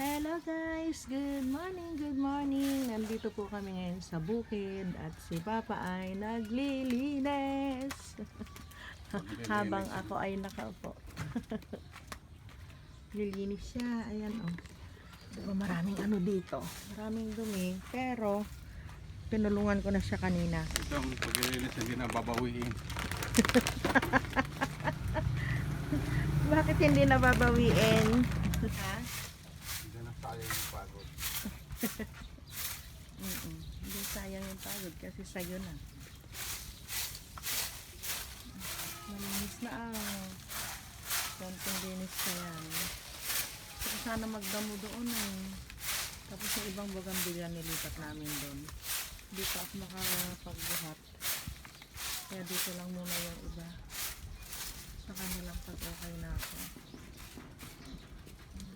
Hello guys! Good morning, good morning! Nandito po kami ngayon sa bukid at si Papa ay naglilinis. Habang ako ay nakaupo. Lilinis siya. Ayan oh. Diba maraming ano dito. Maraming dumi. Pero, pinulungan ko na siya kanina. Itong paglilinis hindi na babawiin. Bakit hindi nababawiin? ha? Hindi na sayang yung pagod. Mm-mm. Hindi sayang yung pagod kasi sa'yo na. Malinis na ah. Konting linis pa yan. Saka sana magdamo doon eh. Tapos yung ibang bagambilya nilipat namin doon. Dito ako makapagbuhat. Kaya dito lang muna yung iba. Sa kanilang pag okay na ako.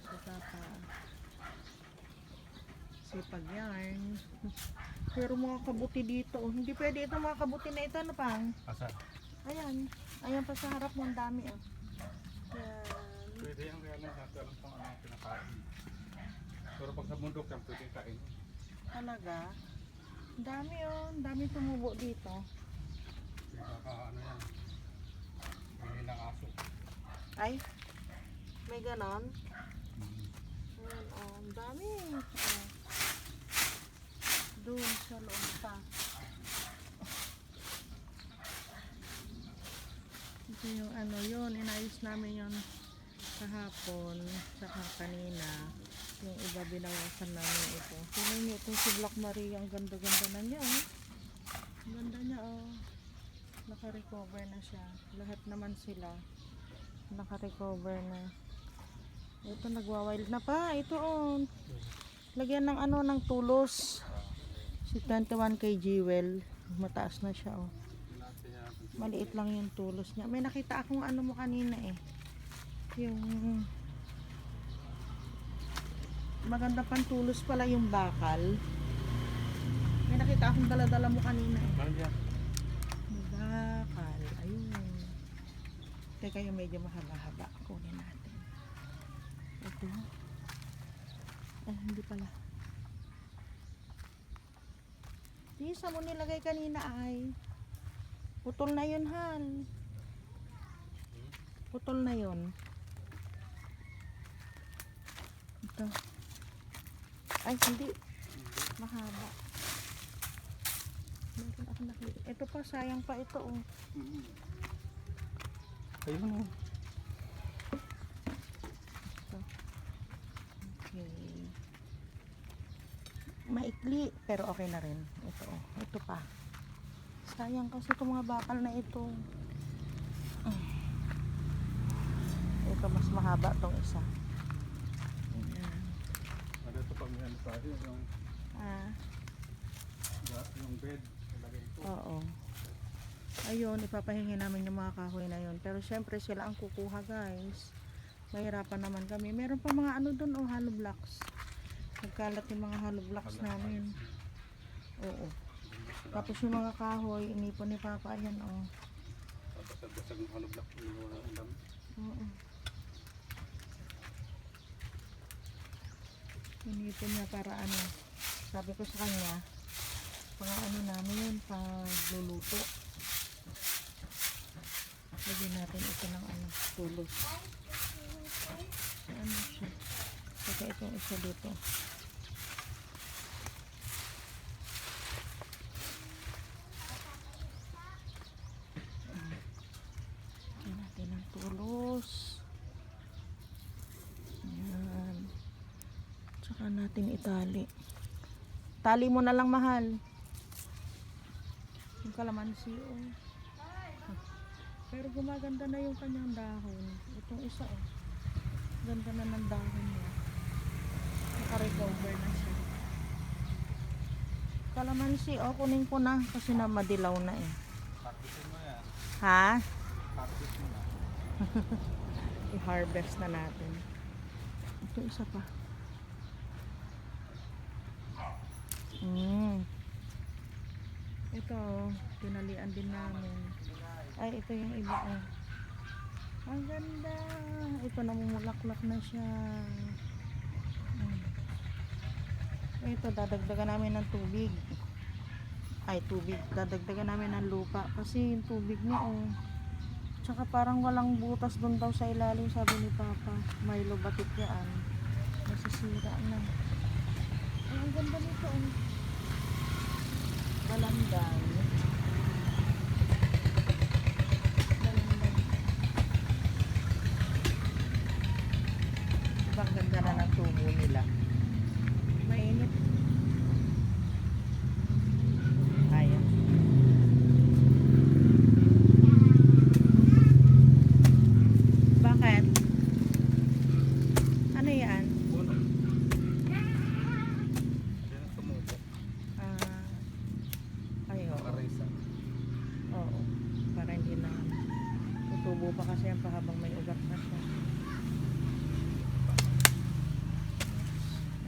Sa papa sipag yarn. Pero mga kabuti dito, oh. hindi pwede ito mga kabuti na ito, ano pang? Asa? Ayan, ayan pa sa harap ng dami, oh. Yan. Pwede yung kaya na natin alam kung ano yung pinakain. Pero pag sa bundok yan, pwede kain. Talaga? Ang dami, oh. Ang dami tumubo dito. Baka ano yan. Bili ng aso. Ay, may ganon. Ayan, oh. Ang dami. Oh. Doon sa loob pa. Ito yung ano yun, inayos namin yun kahapon, saka kanina. Yung iba binawasan namin ito. Tingnan niyo itong si Black Maria, ang ganda-ganda na niya. Oh. Ganda niya oh. Naka-recover na siya. Lahat naman sila naka-recover na. Ito nagwa-wild na pa. Ito oh. Lagyan ng ano ng tulos. Si 21 kay Jewel. Mataas na siya oh. Maliit lang yung tulos niya. May nakita akong ano mo kanina eh. Yung maganda pang tulos pala yung bakal. May nakita akong dala-dala mo kanina eh. Bakal. Ayun. Teka yung medyo mahaba-haba. Kunin natin. Ito. Ay, hindi pala. Di, sa mo nilagay kanina ay. Putol na yun, Hal. Putol na yun. Ito. Ay, hindi. Mahaba. Meron ako nakita. Ito pa, sayang pa ito, oh. Ayun o. Okay. Maikli, pero okay na rin. Ito, pa. Sayang kasi itong mga bakal na ito. Ito, mas mahaba tong isa. Ano ito pag ano tayo, yung, Ah, yung bed. Ilagay ito. oo. Ayun, ipapahingi namin yung mga kahoy na yun. Pero syempre sila ang kukuha guys. Mahirapan naman kami. Meron pa mga ano doon, oh, hollow blocks. Nagkalat yung mga hollow blocks namin. Oo. Tapos yung mga kahoy, inipon ni Papa, ayan oh. Basag-basag ng. Yung wala ang dami. Oo. Inipon niya para ano. Sabi ko sa kanya, pang ano namin yun, pagluluto. Lagyan natin ito ng ano, tulos. Ano siya? Saka itong isa dito. Lagyan natin ng tulos. Ayan. Tsaka natin itali. Tali mo na lang mahal. Yung kalamansi oh. Pero gumaganda na yung kanyang dahon. Itong isa oh. Ganda na ng dahon niya. Naka-recover na siya. Kalamansi oh, kunin ko na kasi na madilaw na eh. Harvestin mo yan. Ha? Mo na. I-harvest na natin. Ito isa pa. Mm. Ito, tinalian din namin. Ay, ito yung iba. Oh. Ang ganda. Ito namumulaklak na siya. Mm. Ito, dadagdagan namin ng tubig. Ay, tubig. Dadagdagan namin ng lupa. Kasi yung tubig niya, oh. Tsaka parang walang butas doon daw sa ilalim, sabi ni Papa. May lubatit yan. Nasisira na. Ay, ang ganda nito, oh. Balandan. Balandan. Diba ang ganda na ng tubo nila? Mainit. Ayan. Bakit? Ano yan? Puno. Hindi na tumubo. Ah, ay, oo. Nakarisa. Oo. Para hindi na tutubo pa kasi yan pa habang may ugat na siya.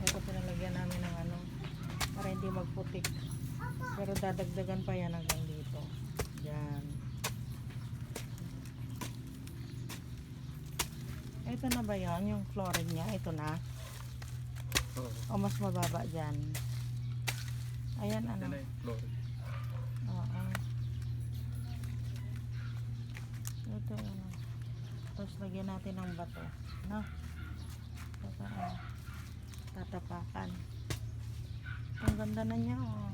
Ito pinalagyan namin ng ano para hindi magputik. Pero dadagdagan pa yan hanggang dito. Yan. Ito na ba yan? Yung flooring niya? Ito na? O mas mababa dyan? Ayan Yan ano? na yung floor. Lagyan natin ng bato. No? Tapos ano. Tatapakan. Ang ganda na niya. Oh.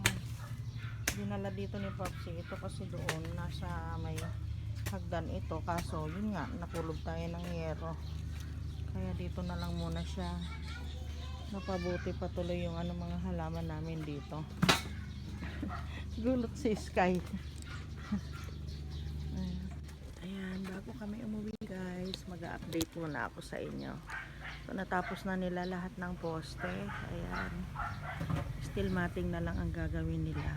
Dinala dito ni Popsi. Ito kasi doon. Nasa may hagdan ito. Kaso yun nga. Nakulog tayo ng yero. Kaya dito na lang muna siya. Napabuti patuloy yung ano mga halaman namin dito. Gulot si Sky. Ayan, bago kami umuwi guys, mag-update muna ako sa inyo. So, natapos na nila lahat ng poste. Ayan. Still mating na lang ang gagawin nila.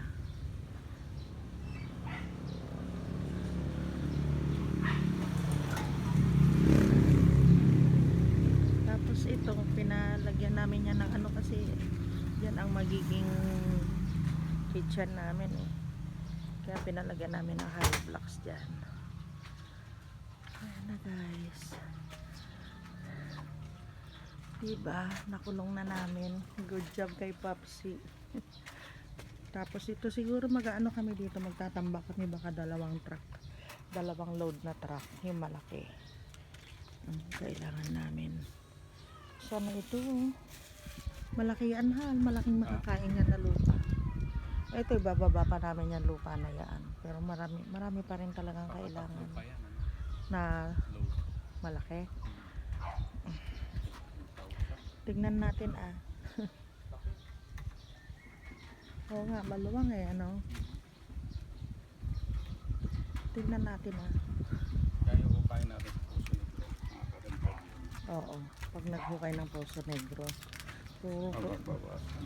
Tapos ito, pinalagyan namin yan ng ano kasi yan ang magiging kitchen namin eh. Kaya pinalagyan namin ng hollow blocks dyan. Na guys. Diba? Nakulong na namin. Good job kay Popsi. Tapos ito siguro mag-ano kami dito. Magtatambak kami baka dalawang truck. Dalawang load na truck. Yung malaki. Ang kailangan namin. Sana ito. Malaki yan hal. Malaking makakain nga na lupa. Ito, ibababa pa namin yung lupa na yan. Pero marami, marami pa rin talagang kailangan yan. Na malaki. Tignan natin ah. Oo nga, maluwang eh, ano. Tignan natin ah. Kaya upayin natin puso kaganda. Oo, pag naghukay ng poso negro. So, Ang magbabawasan.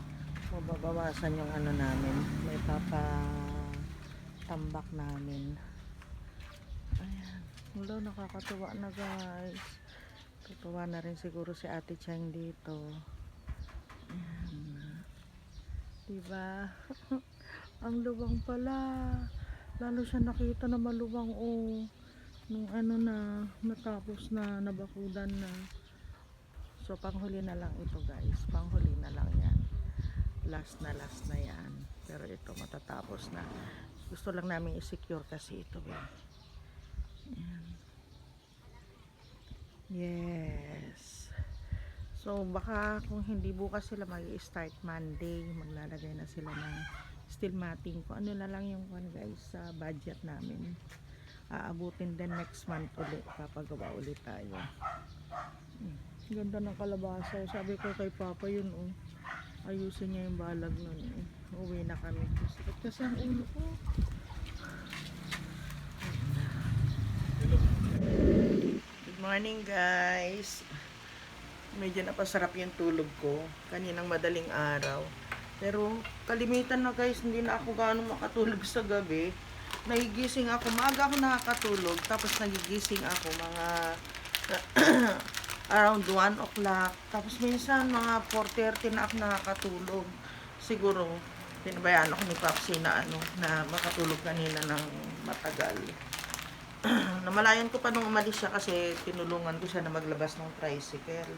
mababawasan yung ano namin. May papa tambak namin. Wala, nakakatuwa na guys. Tutuwa na rin siguro si Ate Chang dito. Ayan. Diba? Ang luwang pala. Lalo siya nakita na maluwang oh. Nung ano na, natapos na, nabakudan na. So, panghuli na lang ito guys. Panghuli na lang yan. Last na last na yan. Pero ito matatapos na. Gusto lang namin i-secure kasi ito. Eh. Ayan. Yes. So, baka kung hindi bukas sila mag-start Monday, maglalagay na sila ng steel matting. Kung ano na lang yung one guys sa budget namin. Aabutin din next month ulit. Papagawa ulit tayo. Hmm. Ganda ng kalabasa. Sabi ko kay Papa yun oh. Ayusin niya yung balag nun eh. Uwi na kami. Kasi ang ulo ko. Morning guys. Medyo napasarap yung tulog ko. Kaninang madaling araw. Pero kalimitan na guys, hindi na ako gaano makatulog sa gabi. Nagigising ako, maaga ako nakakatulog. Tapos nagigising ako mga around 1 o'clock. Tapos minsan mga 4.30 na ako nakakatulog. Siguro, pinabayaan ako ni Papsi na ano, na makatulog kanina ng matagal. Namalayan ko pa nung umalis siya kasi tinulungan ko siya na maglabas ng tricycle.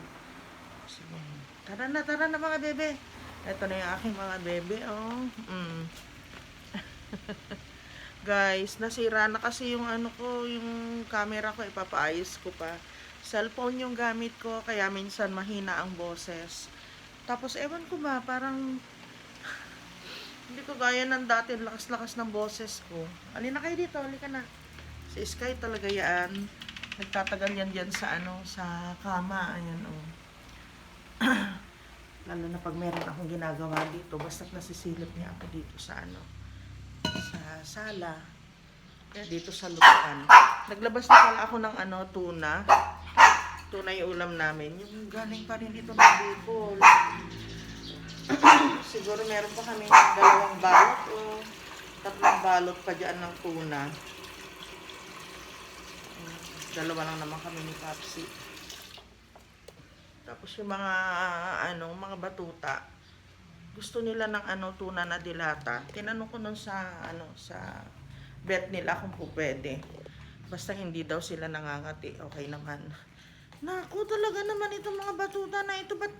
Sige. Tara na, tara na mga bebe. Ito na yung aking mga bebe, oh. Mm. Guys, nasira na kasi yung ano ko, yung camera ko, ipapaayos ko pa. Cellphone yung gamit ko, kaya minsan mahina ang boses. Tapos, ewan ko ba, parang hindi ko gaya ng dati, lakas-lakas ng boses ko. Alina kayo dito, halika na. Si Sky talaga yan. Nagtatagal yan dyan sa ano, sa kama. Ayan, oh. Lalo na pag meron akong ginagawa dito, basta't nasisilip niya ako dito sa ano, sa sala. Dito sa lupaan. Naglabas na pala ako ng ano, tuna. Tuna yung ulam namin. Yung galing pa rin dito ng Bicol. Siguro meron pa kami dalawang balot o tatlong balot pa dyan ng tuna. Dalawa lang naman kami ni Papsi. Tapos yung mga ano, mga batuta, gusto nila ng ano tuna na dilata. Tinanong ko nun sa ano sa vet nila kung po pwede. Basta hindi daw sila nangangati, okay naman. Naku, talaga naman itong mga batuta na ito. Ba't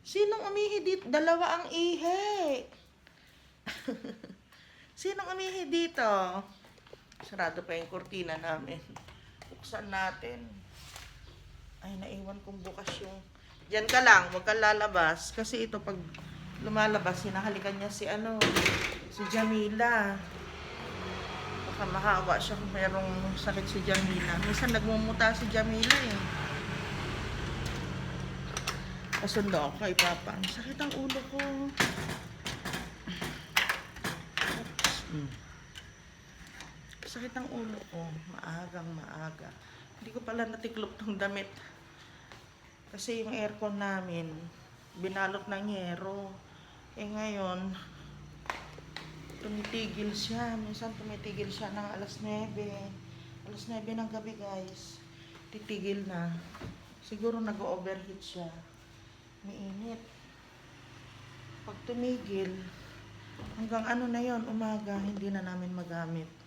sinong umihi dito? Dalawa ang ihe. sinong umihi dito? Sarado pa yung kurtina namin. Buksan natin. Ay, naiwan kong bukas yung... Diyan ka lang, huwag kang lalabas. Kasi ito, pag lumalabas, hinahalikan niya si ano, si Jamila. Baka makawa siya kung mayroong sakit si Jamila. Minsan nagmumuta si Jamila eh. Kasundo ako kay Papa. Sakit ang ulo ko. Oops. Mm. Sakit ang ulo ko. Maagang maaga. Hindi ko pala natiklop tong damit. Kasi yung aircon namin, binalot ng yero. Eh ngayon, tumitigil siya. Minsan tumitigil siya ng alas 9. Alas 9 ng gabi guys. Titigil na. Siguro nag-overheat siya. Mainit. Pag tumigil, hanggang ano na yon umaga, hindi na namin magamit.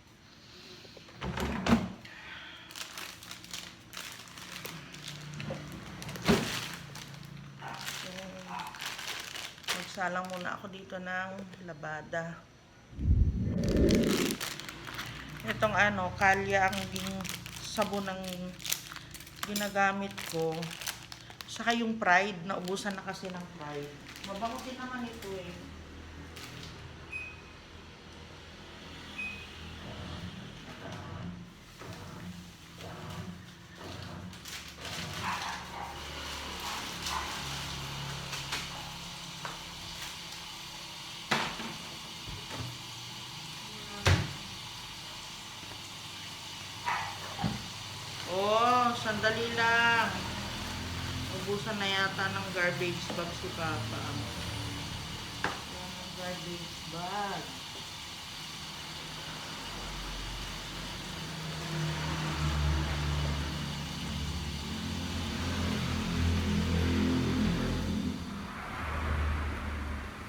Magsalang muna ako dito ng labada. Itong ano, kalya ang ging sabon ng ginagamit ko. Saka yung pride, naubusan na kasi ng pride. Mabango din naman ito eh. Oh, sandali lang. Ubusan na yata ng garbage bag si Papa. Ang garbage bag.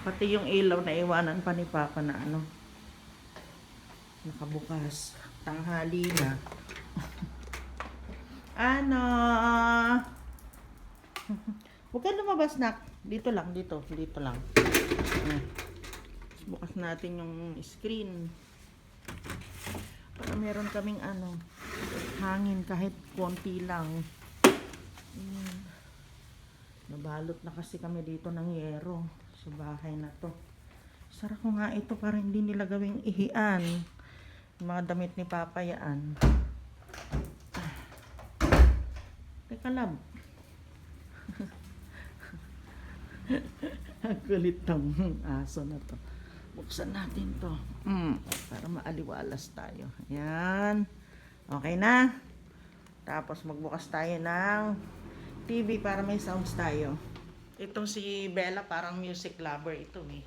Pati yung ilaw na iwanan pa ni Papa na ano. Nakabukas. Tanghali na. Ano? Huwag ka lumabas, nak. Dito lang, dito. Dito lang. Ayan. Bukas natin yung screen. Para meron kaming ano, hangin kahit konti lang. Ayan. Nabalot na kasi kami dito ng yero sa bahay na to. Sarap ko nga ito para hindi nila gawing ihian. Mga damit ni Papa yan. Teka lab. Ang kulit tong aso na to. Buksan natin to. Mm, para maaliwalas tayo. Ayan. Okay na. Tapos magbukas tayo ng TV para may sounds tayo. Itong si Bella parang music lover ito eh.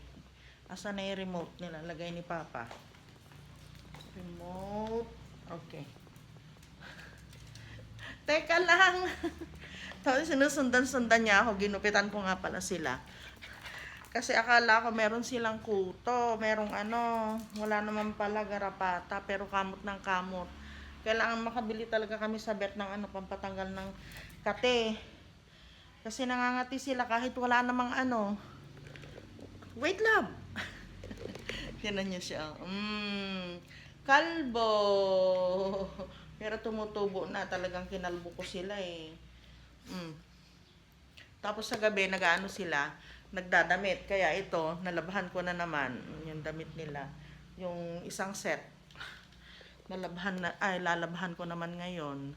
Asa na yung remote nilalagay ni Papa? Remote. Okay. Teka lang. Tapos sinusundan-sundan niya ako. Ginupitan ko nga pala sila. Kasi akala ko meron silang kuto. Merong ano. Wala naman pala garapata. Pero kamot ng kamot. Kailangan makabili talaga kami sa bet ng ano. Pampatanggal ng kate. Kasi nangangati sila kahit wala namang ano. Wait, love. Tinan niyo siya. Mm, kalbo. Pero tumutubo na. Talagang kinalbo ko sila eh. Mm. Tapos sa gabi, nag-ano sila, nagdadamit. Kaya ito, nalabahan ko na naman yung damit nila. Yung isang set. Nalabahan na, ay, lalabahan ko naman ngayon.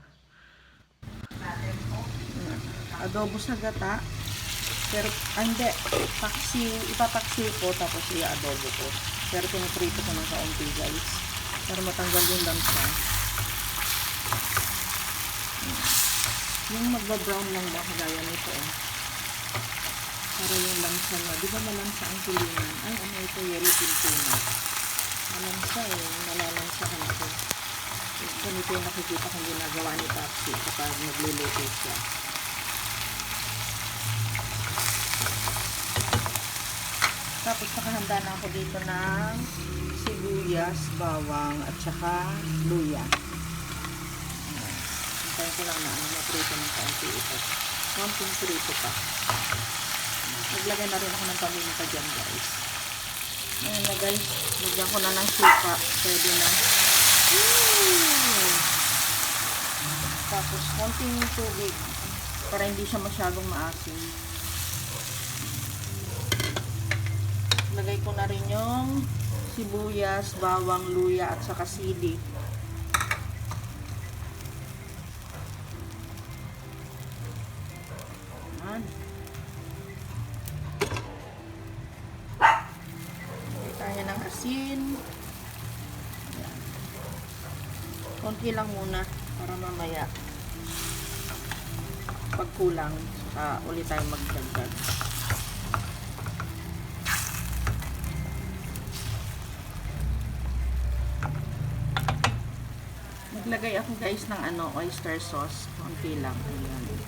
Adobo sa gata. Pero, ah, hindi. Paksi, ipapaksi ko, tapos i-adobo ko. Pero piniprito ko ng kaunti, guys. Para matanggal yung lansa. Yung magba-brown lang ba, kagaya nito, eh. Para yung lansa niya. Di ba malansa ang tulingan? Ay, ano ito, yellow tuna. Malansa eh, nalalansa ka nito. Ganito yung nakikita kong ginagawa ni Papsi kapag nagluluto siya. Tapos nakahanda na ako dito ng sibuyas, bawang, at saka luya. Ko lang na ano, maprito ng kaunti ito. Kaunting prito pa. Naglagay na rin ako ng paminta dyan guys. Ayan na guys, lagyan ko na ng suka. Pwede na. Woo! Tapos konting tubig para hindi siya masyadong maasim. Lagay ko na rin yung sibuyas, bawang, luya at saka sili. Asin. Konti lang muna para mamaya pag kulang, saka ulit tayo magdagdag. Naglagay ako guys ng ano, oyster sauce. Konti lang. Ayan.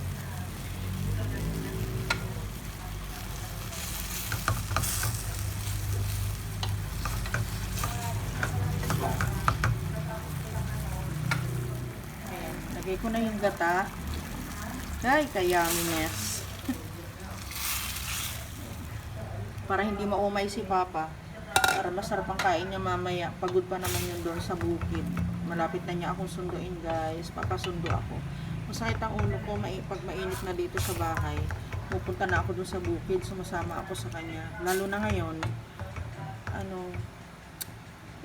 Lagay ko na yung gata. Ay, kayamines. Para hindi maumay si Papa. Para masarap ang kain niya mamaya. Pagod pa naman yun doon sa bukid. Malapit na niya akong sunduin guys. Papasundo ako. Masakit ang ulo ko mai pag mainit na dito sa bahay. Pupunta na ako doon sa bukid. Sumasama ako sa kanya. Lalo na ngayon. Ano,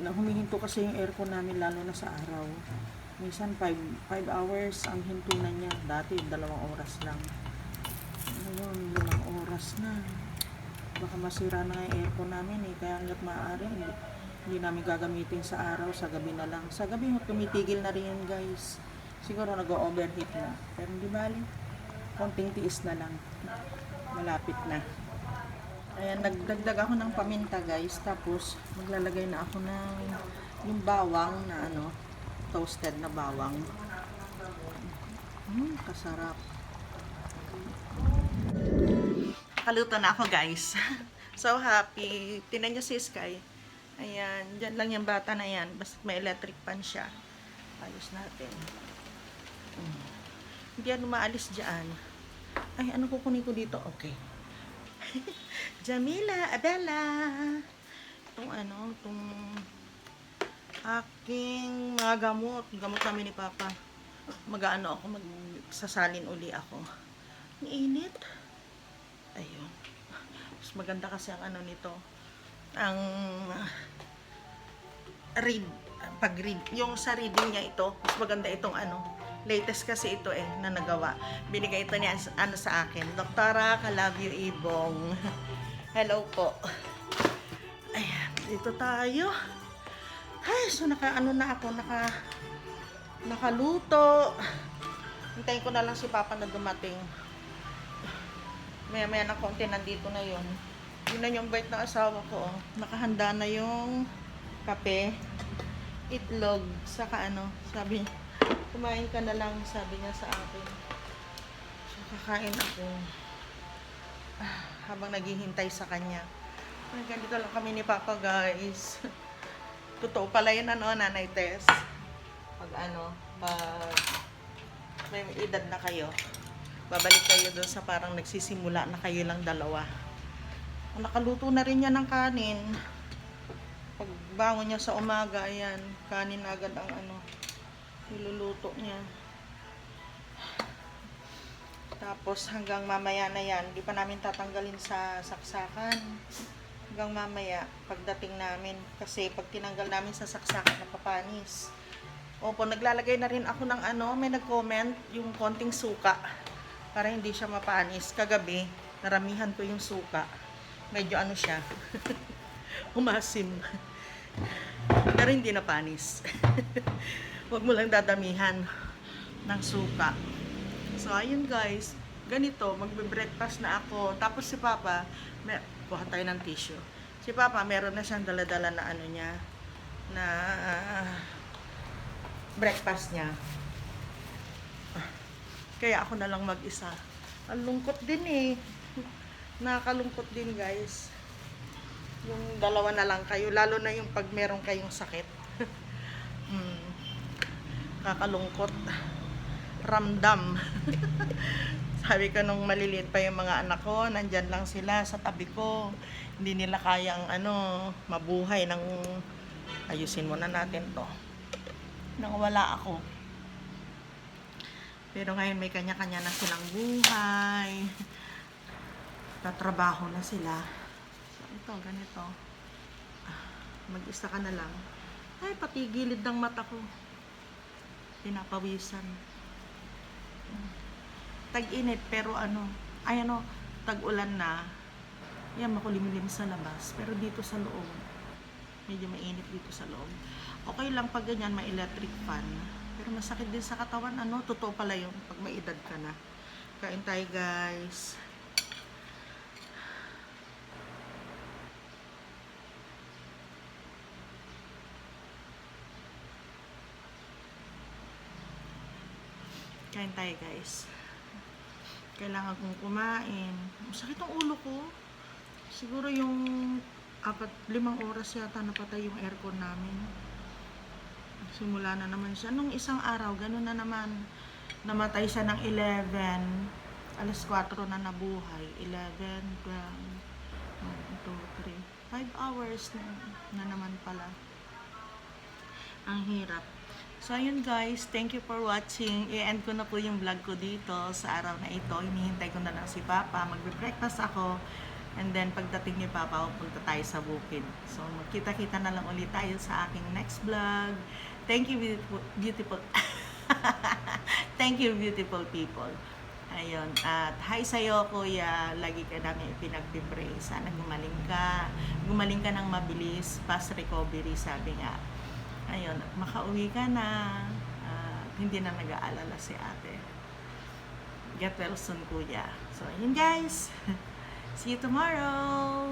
na humihinto kasi yung aircon namin lalo na sa araw. Minsan 5 hours ang hintunan niya. Dati dalawang oras lang. Ngayon, limang oras na. Baka masira na yung aircon namin eh. Kaya hanggat maaari, hindi, hindi namin gagamitin sa araw, sa gabi na lang. Sa gabi, tumitigil na rin yan guys. Siguro nag-overheat na. Pero hindi bali. Konting tiis na lang. Malapit na. Ayan, nagdagdag ako ng paminta guys. Tapos, maglalagay na ako ng yung bawang na ano, toasted na bawang. Hmm, kasarap. Kaluto na ako guys. so happy. Tinan niyo si Sky. Ayan, dyan lang yung bata na yan. Basta may electric pan siya. Ayos natin. Hmm. Hindi yan umaalis dyan. Ay, ano kukunin ko dito? Okay. Jamila, Abella. Itong ano, itong aking mga gamot. Gamot namin ni Papa. Mag-ano ako, magsasalin uli ako. Ang init. Ayun. Mas maganda kasi ang ano nito. Ang read, pag-read. Yung sa reading niya ito, mas maganda itong ano, latest kasi ito eh, na nagawa. Binigay ito niya ano sa akin. Doktora, ka love you, Ibong. Hello po. Ayan, dito tayo. Ay, so naka ano na ako, naka nakaluto. Hintayin ko na lang si Papa na dumating. Maya maya ng konti nandito na yun. Yun na yung bait ng asawa ko. Nakahanda na yung kape, itlog, saka ano, sabi kumain ka na lang, sabi niya sa akin. So, kakain ako. Ah, habang naghihintay sa kanya. Ganito lang kami ni Papa, guys. Totoo pala yun, ano, Nanay Tess. Pag ano, pag may edad na kayo, babalik kayo doon sa parang nagsisimula na kayo lang dalawa. Nakaluto na rin niya ng kanin. Pagbangon niya sa umaga, ayan, kanin agad ang ano, niluluto niya. Tapos hanggang mamaya na yan, di pa namin tatanggalin sa saksakan. Hanggang mamaya, pagdating namin. Kasi pag tinanggal namin sa saksakan, napapanis. Opo, naglalagay na rin ako ng ano, may nag-comment, yung konting suka. Para hindi siya mapanis. Kagabi, naramihan ko yung suka. Medyo ano siya, umasim. Pero hindi na panis. Huwag mo lang dadamihan ng suka. So, ayun guys. Ganito, magbe-breakfast na ako. Tapos si Papa, may, kuha tayo ng tissue. Si Papa, meron na siyang dala-dala na ano niya, na ah, breakfast niya. Kaya ako na lang mag-isa. Ang lungkot din eh. Nakakalungkot din guys. Yung dalawa na lang kayo. Lalo na yung pag meron kayong sakit. mm. Kakalungkot. Ramdam. Sabi ko nung maliliit pa yung mga anak ko, nandyan lang sila sa tabi ko. Hindi nila kayang ano, mabuhay ng ayusin muna natin to. Nang wala ako. Pero ngayon may kanya-kanya na silang buhay. Tatrabaho na sila. So, ito, ganito. Ah, Mag-isa ka na lang. Ay, pati gilid ng mata ko. Pinapawisan. Tag-init, pero ano, ay ano, tag-ulan na. Yan, makulimlim sa labas. Pero dito sa loob, medyo mainit dito sa loob. Okay lang pag ganyan, may electric fan. Pero masakit din sa katawan, ano, totoo pala yung pag may edad ka na. Kain tayo, guys. Kain tayo, guys. Kailangan kong kumain. Masakit ang ulo ko. Siguro yung apat, limang oras yata napatay yung aircon namin. Simula na naman siya. Nung isang araw, ganun na naman. Namatay siya ng 11. Alas 4 na nabuhay. 11, 12, 1, 2, 3. 5 hours na, na naman pala. Ang hirap. So, ayun guys. Thank you for watching. I-end ko na po yung vlog ko dito sa araw na ito. Hinihintay ko na lang si Papa. Magbe-breakfast ako. And then, pagdating ni Papa, pupunta tayo sa bukid. So, magkita-kita na lang ulit tayo sa aking next vlog. Thank you, beautiful. beautiful. Thank you, beautiful people. Ayun. At hi sa'yo, kuya. Lagi ka namin pinagpipray. Sana gumaling ka. Gumaling ka ng mabilis. Fast recovery, sabi nga. Ayun. Makauwi ka na. At hindi na nag-aalala si ate. Get well soon, kuya. So, ayun guys. See you tomorrow.